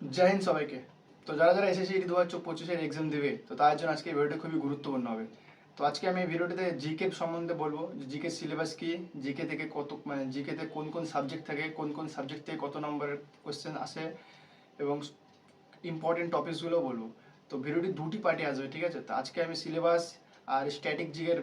জয় হিন্দ সবাইকে। তো যারা যারা এসএসসি দু হাজার পঁচিশের এক্সাম দেবে, তো তার জন্য আজকে এই ভিডিওটা খুবই গুরুত্বপূর্ণ হবে। তো আজকে আমি এই ভিডিওটিতে জিকে সম্বন্ধে বলব। জিকে সিলেবাস কি? জিকে থেকে কত মানে জিকেতে কোন কোন সাবজেক্ট থাকে? কোন কোন সাবজেক্ট থেকে কত নম্বরের কোশ্চেন আসে? এবং ইম্পর্টেন্ট টপিকসগুলো বলব। তো ভিডিওটি দুটি পার্টি আসবে, ঠিক আছে? তো আজকে আমি সিলেবাস আর স্ট্যাটিক জিকের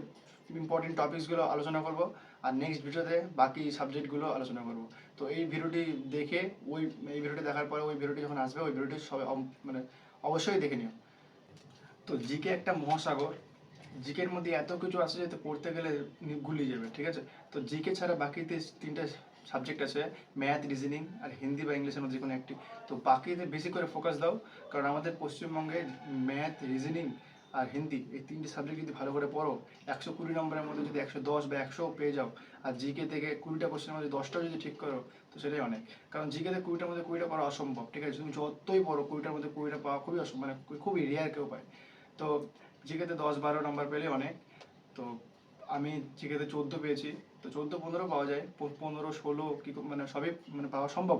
ইম্পর্টেন্ট টপিকসগুলো আলোচনা করব। আর নেক্সট ভিডিওতে বাকি সাবজেক্টগুলো আলোচনা করব। তো এই ভিডিওটি দেখে, ওই, এই ভিডিওটি দেখার পরে ওই ভিডিওটি যখন আসবে, ওই ভিডিওটি সবাই মানে অবশ্যই দেখে নিও। তো জিকে একটা মহাসাগর। জিকের মধ্যে এত কিছু আছে যেতে পড়তে গেলে গুলিয়ে যাবে, ঠিক আছে? তো জিকে ছাড়া বাকিতে তিনটে সাবজেক্ট আছে ম্যাথ রিজনিং আর হিন্দি বা ইংলিশের মধ্যে কোনো একটি। তো বাকিতে বেশি করে ফোকাস দাও, কারণ আমাদের পশ্চিমবঙ্গে ম্যাথ রিজনিং আর হিন্দি, এই তিনটি সাবজেক্ট যদি ভালো করে পড়ো, একশো কুড়ি নম্বরের মধ্যে যদি একশো দশ বা একশো পেয়ে যাও, আর জিকে থেকে কুড়িটা কোশ্চেনের মধ্যে দশটাও যদি ঠিক করো, তো সেটাই অনেক। কারণ জিকেতে কুড়িটার মধ্যে কুড়িটা পড়া অসম্ভব, ঠিক আছে? তুমি যতই পড়ো, কুড়িটার মধ্যে কুড়িটা পাওয়া খুবই অসম্ভব মানে খুবই রেয়ার কেউ পায়। তো জিকেতে দশ বারো নম্বর পেলে অনেক। তো আমি জিকেতে চোদ্দ পেয়েছি। তো চোদ্দ, পনেরো পাওয়া যায়। পনেরো, ষোলো কি মানে সবই মানে পাওয়া সম্ভব।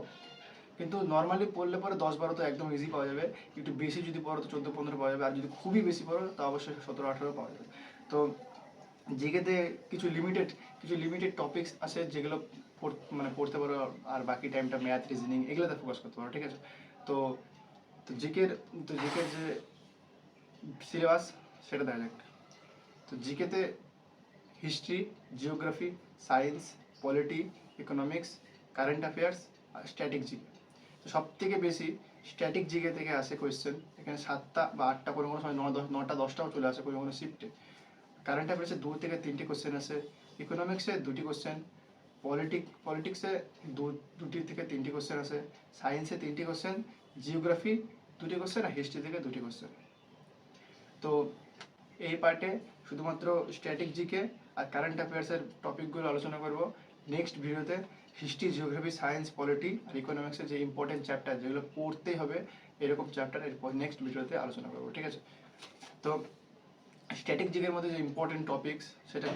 কিন্তু নর্মালি পড়লে পরে দশ বারো তো একদম ইজি পাওয়া যাবে। একটু বেশি যদি পড়ো তো চোদ্দ পনেরো পাওয়া যাবে, আর যদি খুবই বেশি পড়ো তো অবশ্যই সতেরো আঠেরো পাওয়া যাবে। তো জিকেতে কিছু লিমিটেড কিছু লিমিটেড টপিকস আছে যেগুলো পড়- মানে পড়তে পারো আর বাকি টাইমটা ম্যাথ রিজনিং এগুলোতে ফোকাস করতে পারো, ঠিক আছে? তো তো জিকের তো জিকের যে সিলেবাস সেটা দেখা যাক তো জিকেতে history geography science polity economics current affairs আর জিকে সব থেকে বেশি স্ট্যাটিক জিকে থেকে আসে কোয়েশ্চেন এখানে সাতটা বা আটটা কোনো কোনো সময় নটা, দশটাও চলে আসে কোনো কোনো শিফটে কারেন্ট অ্যাফেয়ার্সে দু থেকে তিনটি কোশ্চেন আসে ইকোনমিক্সে দুটি কোশ্চেন পলিটিক পলিটিক্সে দু, দুটি থেকে তিনটি কোশ্চেন আসে সায়েন্সে তিনটি কোশ্চেন জিওগ্রাফি দুটি কোশ্চেন আর হিস্ট্রি থেকে দুটি কোশ্চেন তো এই পার্টে শুধুমাত্র স্ট্যাটিক জিকে আর কারেন্ট অ্যাফেয়ার্সের টপিকগুলো আলোচনা করব। নেক্সট ভিডিওতে হিস্ট্রি জিওগ্রাফি সায়েন্স পলিটি আর ইকোনমিক্সের যে ইম্পর্টেন্ট চ্যাপ্টার যেগুলো পড়তেই হবে, এরকম চ্যাপ্টার এরপর নেক্সট ভিডিওতে আলোচনা করব, ঠিক আছে? তো স্ট্যাটিক জিকের মধ্যে যে ইম্পর্টেন্ট টপিকস সেটা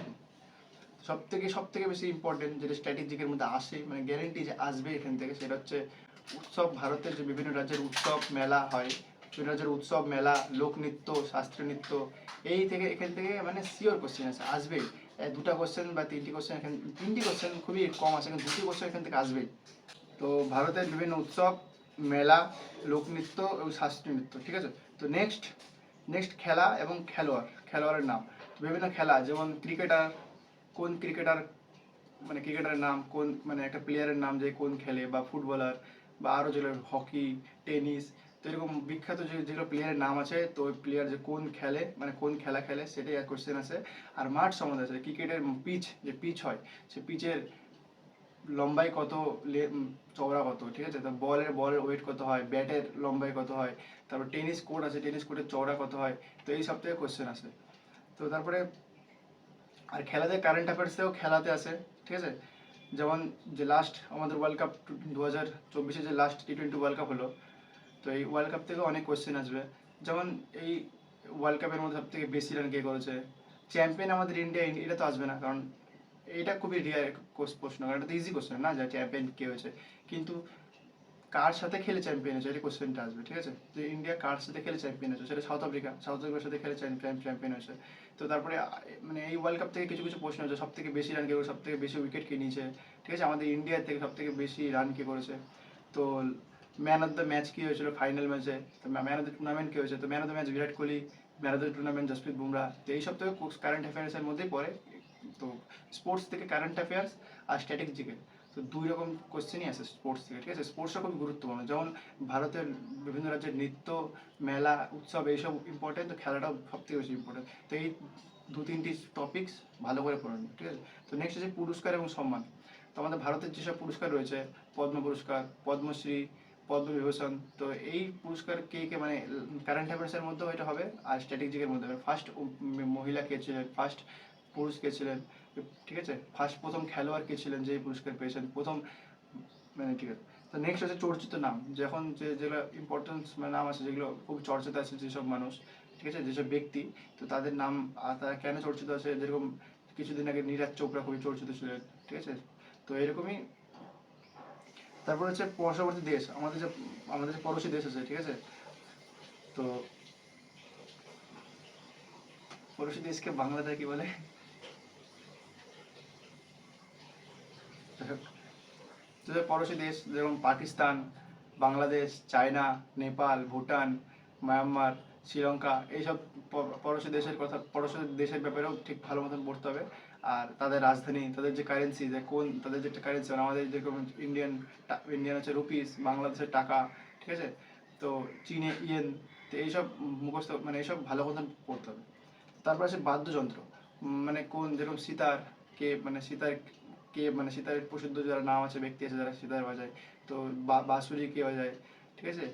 সব থেকে সব থেকে বেশি ইম্পর্টেন্ট যেটা স্ট্যাটিক জিকের মধ্যে আসে মানে গ্যারেন্টি যে আসবে এখান থেকে, সেটা হচ্ছে উৎসব, ভারতের যে বিভিন্ন রাজ্যের উৎসব মেলা হয়, বিভিন্ন রাজ্যের উৎসব মেলা, লোকনৃত্য শাস্ত্রীয় নৃত্য এই থেকে, এখান থেকে মানে শিওর কোশ্চেন আছে, আসবেই। দুটা কোশ্চেন বা তিনটি কোশ্চেন এখান, তিনটি কোশ্চেন খুবই কম আছে, কিন্তু দুটি কোশ্চেন এখান থেকে আসবেই। তো ভারতের বিভিন্ন উৎসব, মেলা লোকনৃত্য এবং শাস্ত্রীয় নৃত্য, ঠিক আছে? তো নেক্সট নেক্সট খেলা এবং খেলোয়াড়, খেলোয়াড়ের নাম। বিভিন্ন খেলা, যেমন ক্রিকেটার কোন ক্রিকেটার মানে ক্রিকেটারের নাম, কোন মানে একটা প্লেয়ারের নাম যে কোন খেলে, বা ফুটবলার বা আরও যেগুলো হকি টেনিস তো এরকম বিখ্যাত যে যেগুলো প্লেয়ারের নাম আছে, তো ওই প্লেয়ার যে কোন খেলে মানে কোন খেলা খেলে, সেটাই এক কোশ্চেন আছে। আর মাঠ সম্বন্ধে আছে, ক্রিকেটের পিচ যে পিচ হয়, সে পিচের লম্বাই কত চওড়া কত, ঠিক আছে? তো বলের বলের ওয়েট কত হয় ব্যাটের লম্বাই কত হয়, তারপর টেনিস কোর্ট আছে টেনিস কোর্টের চওড়া কত হয়, তো এই সব থেকে কোশ্চেন আছে। তো তারপরে, আর খেলাতে কারেন্ট অ্যাফেয়ার্সেও খেলাতে আছে, ঠিক আছে? যেমন যে লাস্ট আমাদের ওয়ার্ল্ড কাপ দু হাজার চব্বিশে যে last T twenty World Cup হলো তো এই ওয়ার্ল্ড কাপ থেকে অনেক কোশ্চেন আসবে। যেমন এই ওয়ার্ল্ড কাপের মধ্যে সব থেকে বেশি রান কে করেছে? চ্যাম্পিয়ন আমাদের ইন্ডিয়া এটা তো আসবে না, কারণ এটা খুবই রিয়ার প্রশ্ন, কারণ এটা তো ইজি কোশ্চেন না, যে চ্যাম্পিয়ন কে হয়েছে। কিন্তু কার সাথে খেলে চ্যাম্পিয়ন হয়েছে, এটা কোশ্চেনটা আসবে, ঠিক আছে? যে ইন্ডিয়া কার সাথে খেলে চ্যাম্পিয়ন হয়েছে, সেটা সাউথ আফ্রিকা সাউথ আফ্রিকার সাথে খেলে চ্যাম্পিয়ন হয়েছে। তো তারপরে মানে এই ওয়ার্ল্ড কাপ থেকে কিছু কিছু প্রশ্ন হচ্ছে সব থেকে বেশি রান কে সব থেকে বেশি উইকেট কে নিয়েছে, ঠিক আছে? আমাদের ইন্ডিয়ার থেকে সব থেকে বেশি রান কে করেছে। তো ম্যান অফ দ্য ম্যাচ কি হয়েছিল? ফাইনাল ম্যাচে তো ম্যান অফ দ্য টুর্নামেন্ট কি হয়েছে? তো man of the match Virat Kohli man of the tournament Jasprit Bumrah তো এই সব থেকে কারেন্ট অ্যাফেয়ার্সের মধ্যেই পড়ে। তো স্পোর্টস থেকে কারেন্ট অ্যাফেয়ার্স আর স্ট্যাটিক জিকে তো দুই রকম কোশ্চেনই আছে স্পোর্টস থেকে, ঠিক আছে? স্পোর্টসটা খুব গুরুত্বপূর্ণ। যেমন ভারতের বিভিন্ন রাজ্যের নৃত্য, মেলা, উৎসব, এইসব ইম্পর্টেন্ট তো খেলাটাও সব থেকে বেশি ইম্পর্টেন্ট তো এই দু তিনটি টপিকস ভালো করে পড়ে ঠিক আছে? তো নেক্সট হচ্ছে পুরস্কার এবং সম্মান। তো আমাদের ভারতের যেসব পুরস্কার রয়েছে, পদ্ম পুরস্কার, পদ্মশ্রী পদ্মবিভূষণ, তো এই পুরস্কার কে কে মানে কারেন্ট অ্যাফেয়ার্সের মধ্যেও এটা হবে আর স্ট্র্যাটেজিকের মধ্যে হবে। ফার্স্ট মহিলা কে ছিলেন ফার্স্ট পুরুষ কে ছিলেন, ঠিক আছে? ফার্স্ট প্রথম খেলোয়াড় কে ছিলেন যে পুরস্কার পেয়েছেন, প্রথম মানে ঠিক আছে। তো নেক্সট হচ্ছে চর্চিত নাম যখন যে যেগুলো ইম্পর্টেন্স মানে নাম আছে, যেগুলো খুব চর্চিত আছে যেসব মানুষ, ঠিক আছে? যেসব ব্যক্তি, তো তাদের নাম তারা কেন চর্চিত আছে? যেরকম কিছুদিন আগে নীরাজ চোপড়া খুবই চর্চিত ছিলেন, ঠিক আছে? তো এরকমই তারপর হচ্ছে পার্শ্ববর্তী দেশ, আমাদের যে আমাদের যে পড়োশী দেশ আছে, ঠিক আছে? তো পড়োশী দেশকে বাংলাতে কি বলে? পড়োশী দেশ যেমন পাকিস্তান, বাংলাদেশ, চায়না, নেপাল, ভুটান, মায়ানমার, শ্রীলঙ্কা, এইসব পড়োশী দেশের কথা, পড়োশী দেশের ব্যাপারেও ঠিক ভালো মতন পড়তে হবে। আর তাদের রাজধানী, তাদের যে কারেন্সি যে কোন, তাদের যে কারেন্সি আমাদের যেরকম ইন্ডিয়ান ইন্ডিয়ান হচ্ছে রুপিস বাংলাদেশের টাকা, ঠিক আছে? তো চীনে ইয়েন তো এইসব মুখস্থ মানে এইসব ভালো মতন পড়তে হবে। তারপর আছে বাদ্যযন্ত্র। মানে কোন, যেরকম সিতার, কে মানে সিতার কে মানে সিতারের প্রসিদ্ধ যারা নাম আছে, ব্যক্তি আছে যারা সিতার বাজায়, তো বাঁশুরি কে বাজায়, ঠিক আছে?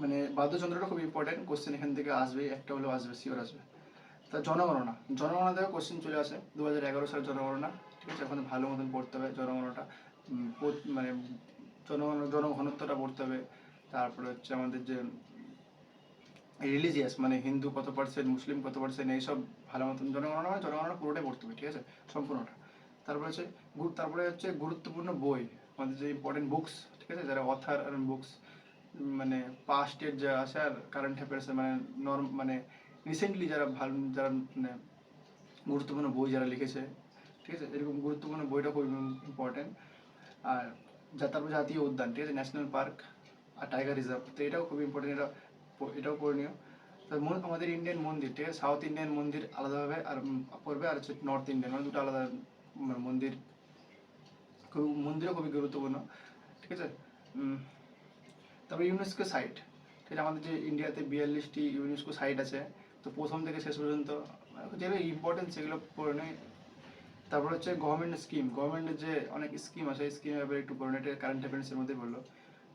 মানে বাদ্যযন্ত্রটা খুব ইম্পর্টেন্ট কোশ্চেন এখান থেকে আসবেই, একটা হলেও আসবে শিওর আসবে। তা জনগণনা জনগণনা থেকে কোশ্চেন চলে আসে। দু হাজার এগারো সালের জনগণনা, ঠিক আছে? এখন ভালো মতন পড়তে হবে জনগণনাটা। মানে জনগণ জনঘনত্বটা পড়তে হবে। তারপরে হচ্ছে আমাদের যে রিলিজিয়াস মানে হিন্দু কত পার্সেন্ট মুসলিম কত পার্সেন্ট এইসব ভালো মতন জনগণনা মানে জনগণনা পুরোটাই পড়তে হবে, ঠিক আছে? সম্পূর্ণটা। তারপরে হচ্ছে তারপরে হচ্ছে গুরুত্বপূর্ণ বই, আমাদের যে ইম্পর্টেন্ট বুকস ঠিক আছে? যারা অথার বুকস মানে পাস্টের যা আছে আর কারেন্ট অ্যাফেয়ার্স মানে নর্ম মানে রিসেন্টলি যারা ভালো, যারা মানে গুরুত্বপূর্ণ বই যারা লিখেছে, ঠিক আছে? এরকম গুরুত্বপূর্ণ বইটা খুব ইম্পর্টেন্ট আর যা তারপর জাতীয় উদ্যান, ঠিক আছে? ন্যাশনাল পার্ক আর টাইগার রিজার্ভ তো এটাও খুব ইম্পর্টেন্ট এটা এটাও করণীয় তো আমাদের ইন্ডিয়ান মন্দির, ঠিক আছে? সাউথ ইন্ডিয়ান মন্দির আলাদাভাবে আর পড়বে, আর হচ্ছে নর্থ ইন্ডিয়ান মানে দুটো আলাদা মানে মন্দির। খুব, মন্দিরও খুবই গুরুত্বপূর্ণ, ঠিক আছে? তারপরে ইউনেস্কো সাইট ঠিক আছে? আমাদের যে ইন্ডিয়াতে বিয়াল্লিশটি ইউনেস্কো সাইট আছে তো প্রথম থেকে শেষ পর্যন্ত মানে যেগুলো ইম্পর্টেন্ট সেগুলো পড়ে নেই। তারপর হচ্ছে গভর্নমেন্ট স্কিম গভর্নমেন্টের যে অনেক স্কিম আছে স্কিমের ব্যাপারে একটু পড়ে এটা কারেন্ট অ্যাফেয়ার্সের মধ্যে বলল।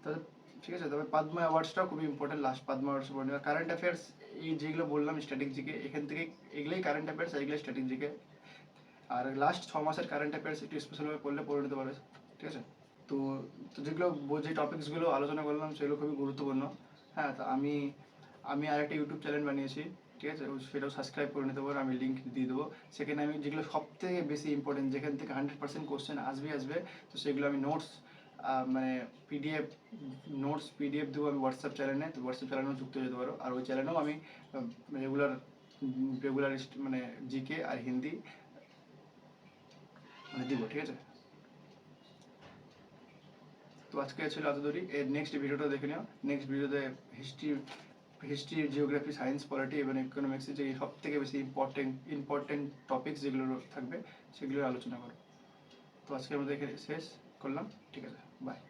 তাহলে ঠিক আছে, তবে পাদমা অ্যাওয়ার্ডসটাও খুবই ইম্পর্টেন্ট লাস্ট পাদমা অ্যাওয়ার্ডস পড়ে নেওয়া। কারেন্ট অ্যাফেয়ার্স এই যেগুলো বললাম স্ট্র্যাটেজিকে এখান থেকে এগুলোই কারেন্ট অ্যাফেয়ার্স এগুলো স্ট্র্যাটেজিকে আর লাস্ট ছ মাসের কারেন্ট অ্যাফেয়ার্স একটু স্পেশালভাবে পড়লে পড়ে নিতে পারে ঠিক আছে? তো তো যেগুলো যে টপিকসগুলো আলোচনা করলাম, সেগুলো খুবই গুরুত্বপূর্ণ। হ্যাঁ তো আমি আমি আর একটা ইউটিউব চ্যানেল বানিয়েছি। ঠিক আছে? সেটাও সাবস্ক্রাইব করে নিতে পারো, আমি লিঙ্ক দিয়ে দেবো। সেখানে আমি যেগুলো সব থেকে বেশি ইম্পর্টেন্ট যেখান থেকে হান্ড্রেড পার্সেন্ট কোশ্চেন আসবে আসবে, তো সেগুলো আমি নোটস মানে পিডিএফ নোটস পিডিএফ দেবো আমি হোয়াটসঅ্যাপ চ্যানেলে তো হোয়াটসঅ্যাপ চ্যানেলেও যুক্ত যেতে পারো। আর ওই চ্যানেলেও আমি রেগুলার রেগুলার মানে জিকে আর হিন্দি মানে দিব, ঠিক আছে? তো আজকে ছিল এত দূরই এর নেক্সট ভিডিওটা দেখে নিও। নেক্সট ভিডিওতে history history geography science polity এবং ইকোনমিক্সের যে সব থেকে বেশি ইম্পর্টেন্ট ইম্পর্টেন্ট টপিকস যেগুলো থাকবে, সেগুলোর আলোচনা করো তো আজকে আমাদের এখানে শেষ করলাম। ঠিক আছে বাই